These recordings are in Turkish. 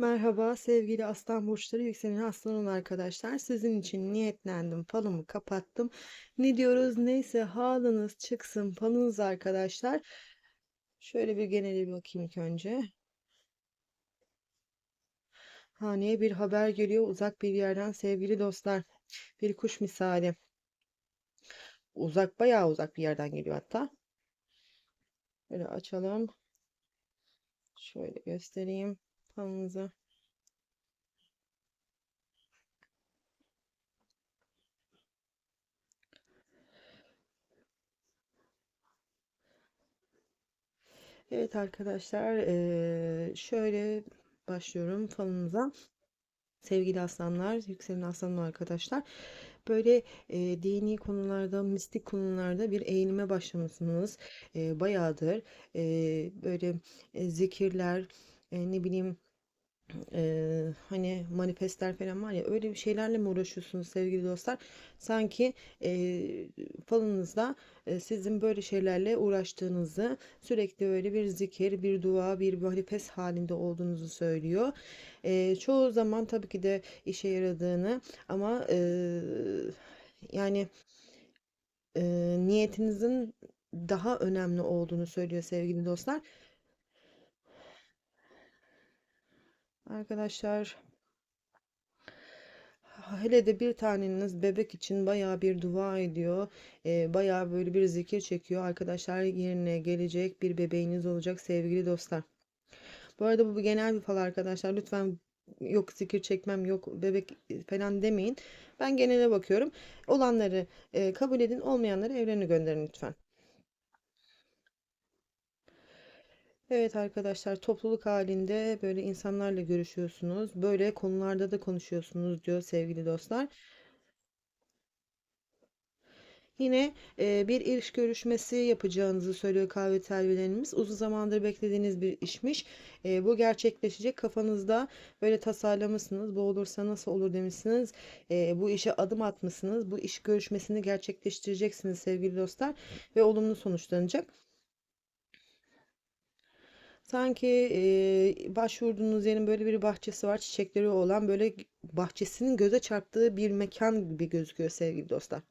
Merhaba sevgili aslan burçları yükselen aslanın arkadaşlar. Sizin için niyetlendim. Falımı kapattım. Ne diyoruz? Neyse halınız çıksın falınız arkadaşlar. Şöyle bir genele bakayım ilk önce. Haneye bir haber geliyor uzak bir yerden sevgili dostlar. Bir kuş misali. Uzak bayağı uzak bir yerden geliyor hatta. Böyle açalım. Şöyle göstereyim falınızı. Evet arkadaşlar şöyle başlıyorum falınıza. Sevgili aslanlar, yükselen aslanım arkadaşlar. Böyle e, dini konularda, mistik konularda bir eğilime başlamışsınız. E, bayağıdır e, böyle e, zikirler, e, ne bileyim Eee, hani manifestler falan var ya öyle şeylerle mi uğraşıyorsunuz sevgili dostlar? Sanki eee falınızda e, sizin böyle şeylerle uğraştığınızı sürekli öyle bir zikir, bir dua, bir manifest halinde olduğunuzu söylüyor. Eee, çoğu zaman tabii ki de işe yaradığını ama eee, yani eee, niyetinizin daha önemli olduğunu söylüyor sevgili dostlar. Arkadaşlar Hele de bir taneniz bebek için bayağı bir dua ediyor. E, bayağı böyle bir zikir çekiyor. Arkadaşlar yerine gelecek bir bebeğiniz olacak sevgili dostlar. Bu arada bu genel bir fal arkadaşlar. Lütfen yok zikir çekmem yok bebek falan demeyin. Ben genele bakıyorum. Olanları e, kabul edin, olmayanları evrene gönderin lütfen. Evet arkadaşlar topluluk halinde böyle insanlarla görüşüyorsunuz. Böyle konularda da konuşuyorsunuz diyor sevgili dostlar. Yine e, bir iş görüşmesi yapacağınızı söylüyor kahve telvilerimiz. Uzun zamandır beklediğiniz bir işmiş. E, bu gerçekleşecek. Kafanızda böyle tasarlamışsınız. Bu olursa nasıl olur demişsiniz. E, bu işe adım atmışsınız. Bu iş görüşmesini gerçekleştireceksiniz sevgili dostlar. Ve olumlu sonuçlanacak. Sanki e, başvurduğunuz yerin böyle bir bahçesi var. Çiçekleri olan böyle bahçesinin göze çarptığı bir mekan gibi gözüküyor sevgili dostlar.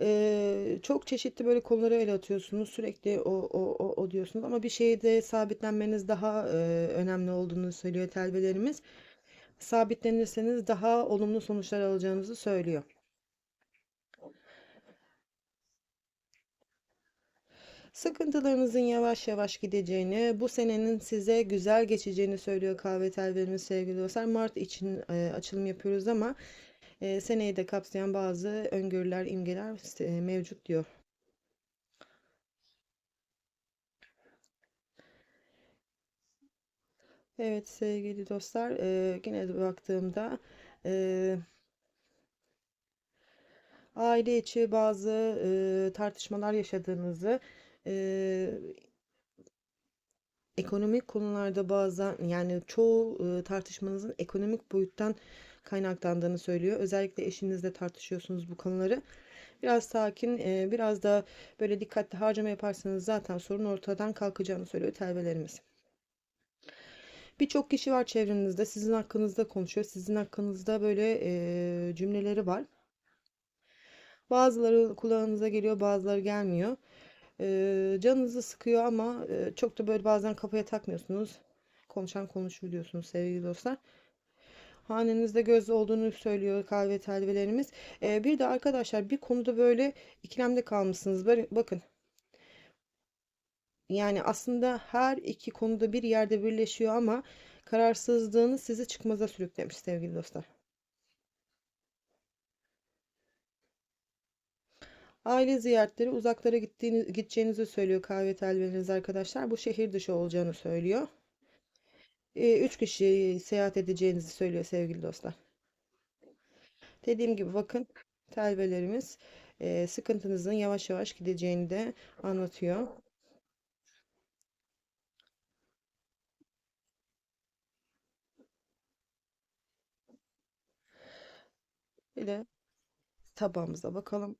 Eee, çok çeşitli böyle konuları ele atıyorsunuz. Sürekli o, o, o, o diyorsunuz ama bir şeyde sabitlenmeniz daha eee, önemli olduğunu söylüyor telbelerimiz. Sabitlenirseniz daha olumlu sonuçlar alacağınızı söylüyor. Sıkıntılarınızın yavaş yavaş gideceğini, bu senenin size güzel geçeceğini söylüyor kahve telverimiz sevgili dostlar. Mart için e, açılım yapıyoruz ama e, seneyi de kapsayan bazı öngörüler, imgeler e, mevcut diyor. Evet sevgili dostlar, e, yine de baktığımda e, aile içi bazı e, tartışmalar yaşadığınızı, e, ekonomik konularda bazen yani çoğu e, tartışmanızın ekonomik boyuttan kaynaklandığını söylüyor. Özellikle eşinizle tartışıyorsunuz bu konuları. Biraz sakin, e, biraz da böyle dikkatli harcama yaparsanız zaten sorun ortadan kalkacağını söylüyor telvelerimiz. Birçok kişi var çevrenizde sizin hakkınızda konuşuyor. Sizin hakkınızda böyle e, cümleleri var. Bazıları kulağınıza geliyor, bazıları gelmiyor. E, canınızı sıkıyor ama e, çok da böyle bazen kafaya takmıyorsunuz. Konuşan konuşur diyorsunuz sevgili dostlar. Hanenizde göz olduğunu söylüyor kahve telvelerimiz. E, bir de arkadaşlar bir konuda böyle ikilemde kalmışsınız. Bakın yani aslında her iki konuda bir yerde birleşiyor ama kararsızlığınız sizi çıkmaza sürüklemiş sevgili dostlar. Aile ziyaretleri uzaklara gittiğiniz, gideceğinizi söylüyor kahve telveriniz arkadaşlar. Bu şehir dışı olacağını söylüyor. E, üç kişi seyahat edeceğinizi söylüyor sevgili dostlar. Dediğim gibi bakın telvelerimiz e, sıkıntınızın yavaş yavaş gideceğini de anlatıyor. Bir de tabağımıza bakalım.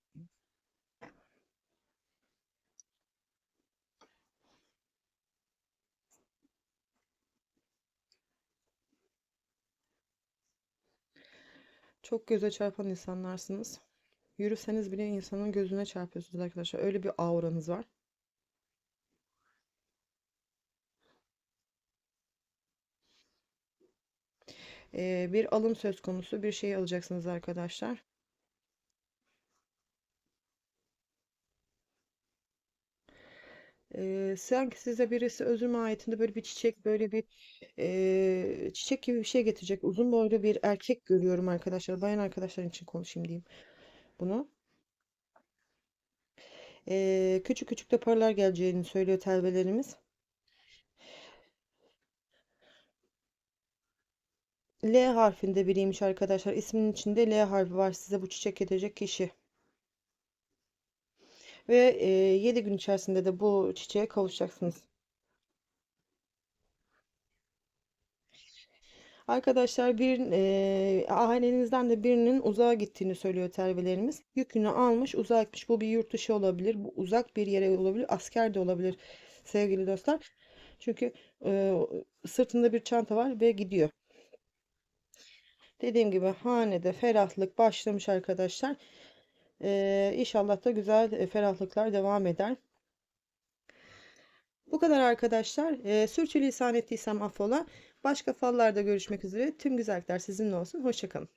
Çok göze çarpan insanlarsınız. Yürüseniz bile insanın gözüne çarpıyorsunuz arkadaşlar. Öyle bir auranız var. Ee, bir alım söz konusu. Bir şey alacaksınız arkadaşlar. Sanki size birisi özür mahiyetinde böyle bir çiçek, böyle bir ee, çiçek gibi bir şey getirecek. Uzun boylu bir erkek görüyorum arkadaşlar. Bayan arkadaşlar için konuşayım diyeyim bunu. Ee, küçük küçük de paralar geleceğini söylüyor telvelerimiz. L harfinde biriymiş arkadaşlar. İsminin içinde L harfi var. Size bu çiçek getirecek kişi. Ve e, 7 gün içerisinde de bu çiçeğe kavuşacaksınız. Arkadaşlar bir e, ailenizden de birinin uzağa gittiğini söylüyor telvelerimiz. Yükünü almış, uzağa gitmiş. Bu bir yurt dışı olabilir. Bu uzak bir yere olabilir. Asker de olabilir sevgili dostlar. Çünkü e, sırtında bir çanta var ve gidiyor. Dediğim gibi hanede ferahlık başlamış arkadaşlar. E, İnşallah da güzel e, ferahlıklar devam eder. Bu kadar arkadaşlar. E, sürçülisan ettiysem affola. Başka fallarda görüşmek üzere. Tüm güzellikler sizinle olsun. Hoşça kalın.